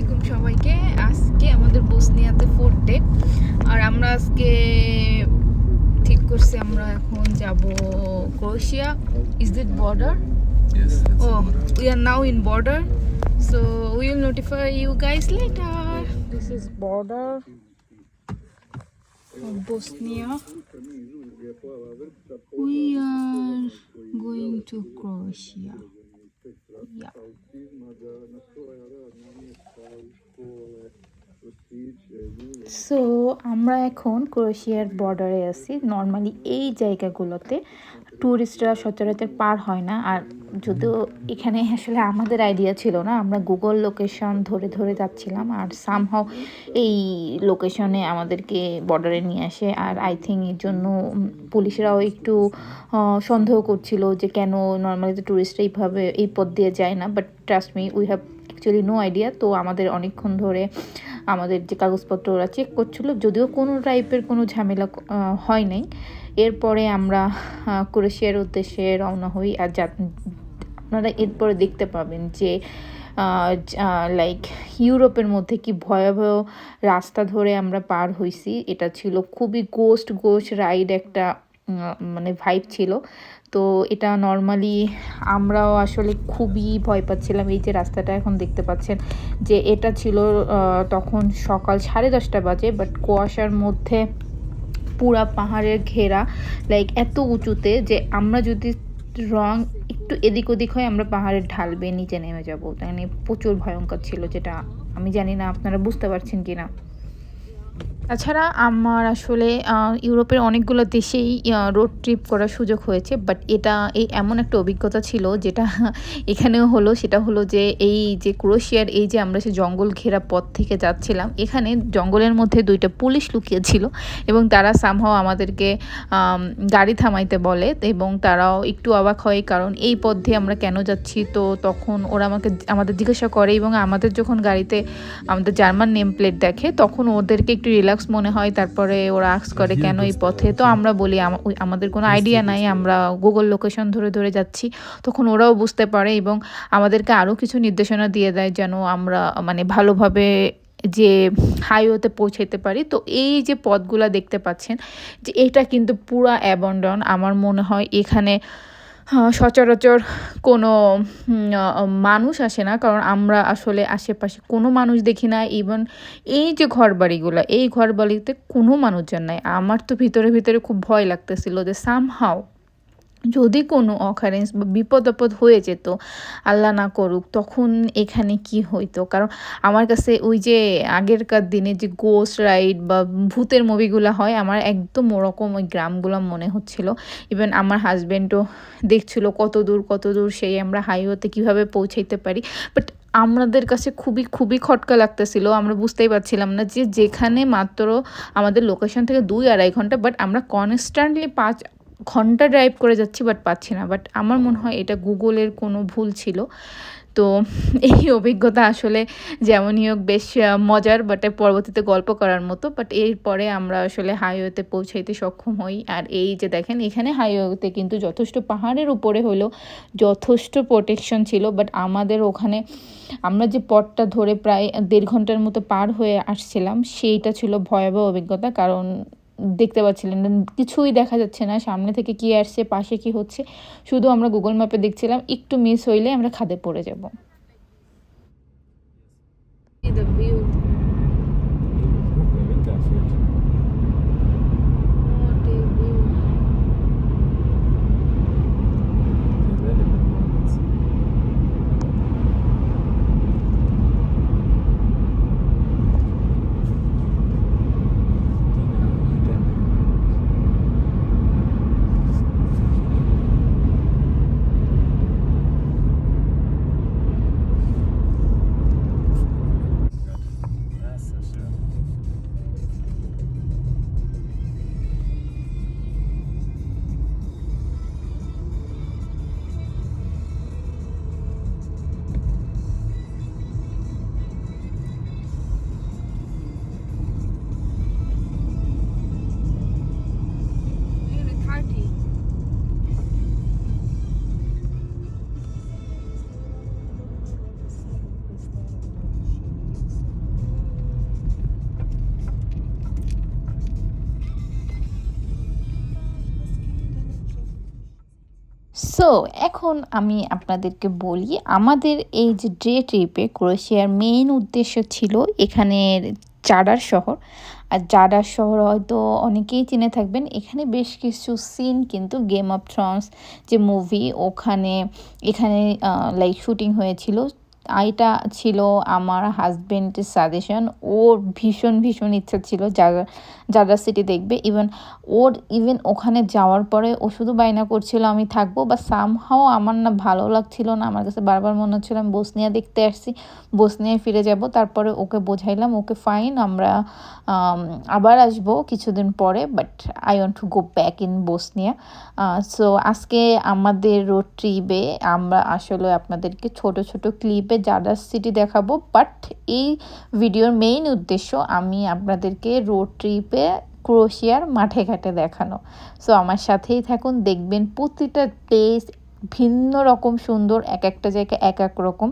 আসসালামাইকুম সবাইকে। আজকে আমাদের বসনিয়াতে ফোর ডে আর আমরা আজকে ঠিক করছি আমরা এখন যাব Croatia. Is that border oh we are now in border so will notify you guys let are this is border Bosnia we are going to Croatia so আমরা এখন ক্রোয়েশিয়ার বর্ডারে আছি। নর্মালি এই জায়গাগুলোতে ট্যুরিস্টরা সচরাচর পার হয় না। আর যদিও এখানে আসলে আমাদের আইডিয়া ছিল না, আমরা গুগল লোকেশন ধরে ধরে যাচ্ছিলাম। আর সামহাও এই লোকেশনে আমাদেরকে বর্ডারে নিয়ে আসে। আর আই থিঙ্ক এর জন্য পুলিশরাও একটু সন্দেহ করছিল যে কেন নর্মালি তো ট্যুরিস্টরা এইভাবে এই পথ দিয়ে যায় না। But trust me we have actually no idea তো আমাদের অনেকক্ষণ ধরে আমাদের যে কাগজপত্র ওরা চেক করছিল, যদিও কোনো টাইপের কোনো ঝামেলা হয় নাই। এরপরে আমরা ক্রোয়েশিয়ার উদ্দেশ্যে রওনা হই আর যা, আপনারা এরপরে দেখতে পাবেন যে লাইক ইউরোপের মধ্যে কি ভয়াবহ রাস্তা ধরে আমরা পার হইছি। এটা ছিল খুবই গোস্ট গোস্ট রাইড একটা মানে ভাইব ছিল। তো এটা নর্মালি আমরাও আসলে খুবই ভয় পাচ্ছিলাম। এই যে রাস্তাটা এখন দেখতে পাচ্ছেন যে এটা ছিল তখন সকাল সাড়ে দশটা বাজে বাট কুয়াশার মধ্যে পুরা পাহাড়ের ঘেরা লাইক এত উঁচুতে যে আমরা যদি রং একটু এদিক ওদিক হয় আমরা পাহাড়ের ঢাল বেয়ে নিচে নেমে যাব। মানে প্রচুর ভয়ঙ্কর ছিল যেটা, আমি জানি না আপনারা বুঝতে পারছেন কি না তাছাড়া আমার আসলে ইউরোপের অনেকগুলো দেশেই রোড ট্রিপ করার সুযোগ হয়েছে বাট এটা, এই এমন একটা অভিজ্ঞতা ছিল যেটা এখানেও হলো, সেটা হলো যে এই যে ক্রোশিয়ার এই যে আমরা সে জঙ্গল ঘেরা পথ থেকে যাচ্ছিলাম, এখানে জঙ্গলের মধ্যে দুইটা পুলিশ লুকিয়েছিল এবং তারা সামহাও আমাদেরকে গাড়ি থামাইতে বলে এবং তারাও একটু অবাক হয় কারণ এই পথ দিয়ে আমরা কেন যাচ্ছি? তো তখন ওরা আমাকে, আমাদের জিজ্ঞাসা করে এবং আমাদের যখন গাড়িতে আমাদের জার্মান নেম প্লেট দেখে, তখন ওদেরকে একটু রিল্যাক্স মনে হয় তারপরে ওরা আক্স করে কেন এই পথে। তো আমরা বলি আমাদের কোনো আইডিয়া নাই আমরা গুগল লোকেশন ধরে ধরে যাচ্ছি। তখন ওরাও বুঝতে পারে এবং আমাদেরকে আরও কিছু নির্দেশনা দিয়ে দেয় যেন আমরা মানে ভালোভাবে যে হাইওয়েতে পৌঁছাইতে পারি। তো এই যে পথগুলা দেখতে পাচ্ছেন যে এটা কিন্তু পুরা অ্যাবন্ডন আমার মনে হয় এখানে সচরাচর কোনো মানুষ আসে না। কারণ আমরা আসলে আশেপাশে কোনো মানুষ দেখি না। ইভেন এই যে ঘর বাড়িগুলো এই ঘর বাড়িতে কোনো মানুষজন নাই। আমার তো ভিতরে ভিতরে খুব ভয় লাগতেছিল যে সামহাও যদি কোনো অকারেন্স বা বিপদ আপদ হয়ে যেত, আল্লাহ না করুক, তখন এখানে কি হইতো? কারণ আমার কাছে ওই যে আগেরকার দিনে যে গোস্ট রাইড বা ভূতের মুভিগুলো হয়, আমার একদম ওরকম ওই গ্রামগুলো মনে হচ্ছিল। ইভেন আমার হাজব্যান্ডও দেখছিল কত দূর কত দূর সেই আমরা হাইওয়েতে কীভাবে পৌঁছাইতে পারি। বাট আমাদের কাছে খুবই খুবই খটকা লাগতেছিল। আমরা বুঝতেই পারছিলাম না যে যেখানে মাত্র আমাদের লোকেশন থেকে দুই আড়াই ঘণ্টা বাট আমরা কনস্ট্যান্টলি পাঁচ ঘণ্টা ড্রাইভ করে যাচ্ছি বাট পাচ্ছি না। বাট আমার মনে হয় এটা গুগলের কোনো ভুল ছিল। তো এই অভিজ্ঞতা আসলে যেমনই হোক বেশ মজার বাট পরবর্তীতে গল্প করার মতো। বাট এরপরে আমরা আসলে হাইওয়েতে পৌঁছাইতে সক্ষম হই। আর এই যে দেখেন, এখানে হাইওয়েতে কিন্তু যথেষ্ট পাহাড়ের উপরে হলো যথেষ্ট প্রোটেকশন ছিল। বাট আমাদের ওখানে আমরা যে পথটা ধরে প্রায় দেড় ঘণ্টার মতো পার হয়ে আসছিলাম, সেইটা ছিল ভয়াবহ অভিজ্ঞতা। কারণ দেখতে পাচ্ছিলেন কিছুই দেখা যাচ্ছে না, সামনে থেকে কি আসছে, পাশে কি হচ্ছে। শুধু আমরা গুগল ম্যাপে দেখছিলাম, একটু মিস হইলে আমরা খাদে পড়ে যাব। সো এখন আমি আপনাদেরকে বলি, আমাদের এই যে ডে ট্রিপে ক্রোয়েশিয়ার মেইন উদ্দেশ্য ছিল এখানের জাডার শহর। আর জাডার শহর হয়তো অনেকেই চিনে থাকবেন, এখানে বেশ কিছু সিন কিন্তু গেম অফ থ্রন্স যে মুভি ওখানে, এখানে লাইক শুটিং হয়েছিল। এটা ছিল আমার হাজব্যান্ডের সাজেশন ওর ভীষণ ভীষণ ইচ্ছা ছিল জাগা জাগা সিটি দেখবে। ইভেন ওর ইভেন ওখানে যাওয়ার পরে ও শুধু বায়না করছিল, আমি থাকব। বা সামহাও আমার না ভালো লাগছিল না। আমার কাছে বারবার মনে হচ্ছিল, আমি বসনিয়া দেখতে আসছি। বসনিয়ায় ফিরে যাব। তারপরে ওকে বোঝাইলাম, ওকে ফাইন আমরা আবার আসব কিছুদিন পরে but I want to go back in Bosnia so আজকে আমাদের রোড ট্রিপে আমরা আসলে আপনাদেরকে ছোট ছোট ক্লিপে জাডার সিটি দেখাবো বাট এই ভিডিওর মেইন উদ্দেশ্য আমি আপনাদেরকে রোড ট্রিপে ক্রোশিয়ার মাঠে ঘাটে দেখানো। সো আমার সাথেই থাকুন, দেখবেন প্রতিটা প্লেস ভিন্ন রকম সুন্দর, এক একটা জায়গা এক এক রকম।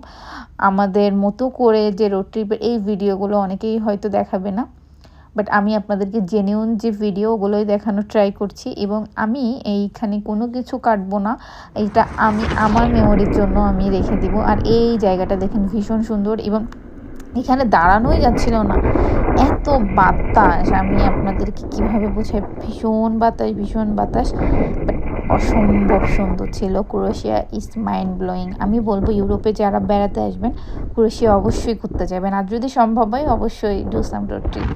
আমাদের মতো করে যে রোড ট্রিপের এই ভিডিওগুলো অনেকেই হয়তো দেখাবে না। বাট আমি আপনাদেরকে জেনিউন যে ভিডিও ওগুলোই দেখানো ট্রাই করছি এবং আমি এইখানে কোনো কিছু কাটবো না, এইটা আমি, আমার মেমোরির জন্য আমি রেখে দিব। আর এই জায়গাটা দেখেন ভীষণ সুন্দর এবং এখানে দাঁড়ানোই যাচ্ছিল না। এত বাতাস, আমি আপনাদেরকে কীভাবে বোঝাই? ভীষণ বাতাস ভীষণ বাতাস অসম্ভব সুন্দর ছিল। ক্রোয়েশিয়া ইজ মাইন্ড ব্লোয়িং আমি বলব ইউরোপে যারা বেড়াতে আসবেন, ক্রোয়েশিয়া অবশ্যই ঘুরতে যাবেন। আর যদি সম্ভব হয়, অবশ্যই do some road trip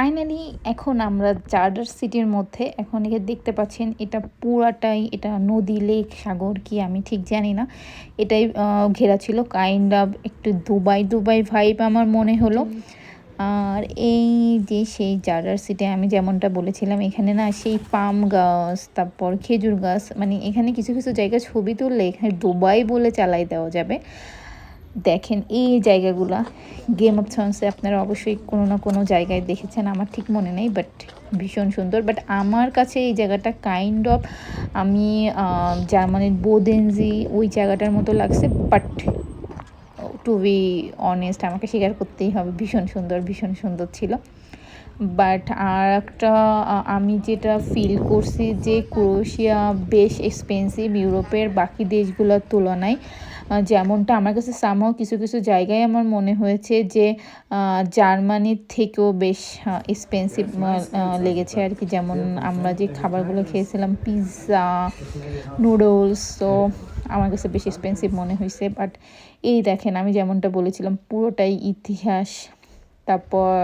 finally এখন আমরা চার্ডার সিটির মধ্যে এখন এখানে দেখতে পাচ্ছেন এটা পুরাটাই, এটা নদী লেক সাগর কি আমি ঠিক জানি না। এটাই ঘেরা ছিল কাইন্ড অফ একটু দুবাই দুবাই ভাইব আমার মনে হলো। আর এই যে সেই জার্ডার সিটে আমি যেমনটা বলেছিলাম, এখানে না সেই পাম গাছ, তারপর খেজুর গাছ মানে এখানে কিছু কিছু জায়গায় ছবি তুললে এখানে দুবাই বলে চালাই দেওয়া যাবে। দেখেন এই জায়গাগুলা। গেম অফ থ্রন্সে আপনারা অবশ্যই কোনো না কোনো জায়গায় দেখেছেন, আমার ঠিক মনে নেই বাট ভীষণ সুন্দর। বাট আমার কাছে এই জায়গাটা কাইন্ড অফ আমি জার্মানির বোদেনজি ওই জায়গাটার মতো লাগছে বাট টু বি অনেস্ট আমাকে স্বীকার করতেই হবে, ভীষণ সুন্দর ভীষণ সুন্দর ছিল। বাট আর একটা আমি যেটা ফিল করছি যে ক্রোয়েশিয়া বেশ এক্সপেন্সিভ ইউরোপের বাকি দেশগুলোর তুলনায় যেমনটা আমার কাছে সামহাও কিছু কিছু জায়গায় আমার মনে হয়েছে যে জার্মানির থেকেও বেশ এক্সপেন্সিভ লেগেছে আর কি। যেমন আমরা যে খাবারগুলো খেয়েছিলাম পিৎজা নুডলস তো আমার কাছে বেশ এক্সপেন্সিভ মনে হয়েছে। বাট এই দেখেন আমি যেমনটা বলেছিলাম পুরোটাই ইতিহাস তারপর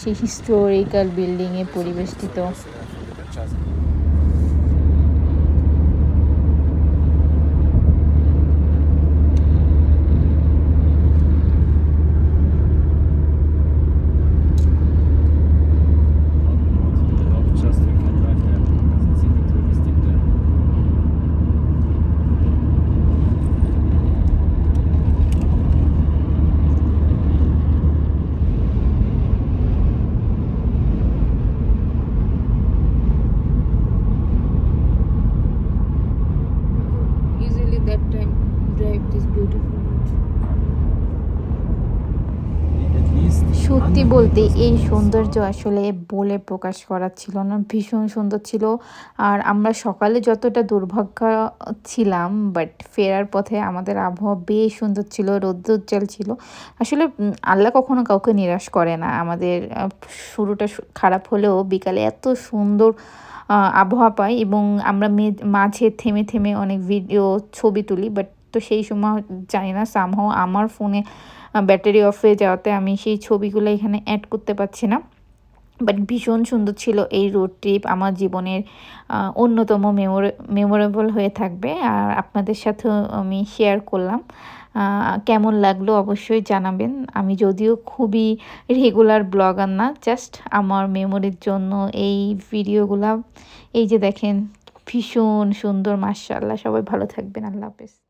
সেই হিস্টোরিক্যাল বিল্ডিংয়ে পরিবেষ্টিত। সত্যি বলতে এই সৌন্দর্য আসলে বলে প্রকাশ করার ছিল না, ভীষণ সুন্দর ছিল। আর আমরা সকালে যতটা দুর্ভাগ্য ছিলাম বাট ফেরার পথে আমাদের আবহাওয়া বেশ সুন্দর ছিল রৌদ্রোজ্জ্বল ছিল। আসলে আল্লাহ কখনো কাউকে নিরাশ করে না। আমাদের শুরুটা খারাপ হলেও বিকালে এত সুন্দর আবহাওয়া পাই এবং আমরা মাঝে থেমে থেমে অনেক ভিডিও ছবি তুলি বাট তো সেই সময় জানি না সামহাও আমার ফোনে ব্যাটারি অফ হয়ে যাওয়াতে আমি সেই ছবিগুলো এখানে অ্যাড করতে পারছি না। বাট ভীষণ সুন্দর ছিল এই রোড ট্রিপ আমার জীবনের অন্যতম মেমোরেবল হয়ে থাকবে। আর আপনাদের সাথেও আমি শেয়ার করলাম। কেমন লাগল অবশ্যই জানাবেন। আমি যদিও খুবই রেগুলার ব্লগার না জাস্ট আমার মেমোরির জন্য এই ভিডিওগুলা এই যে দেখেন, ভীষণ সুন্দর মার্শাল্লাহ সবাই ভালো থাকবেন। আল্লাহ হাফেজ।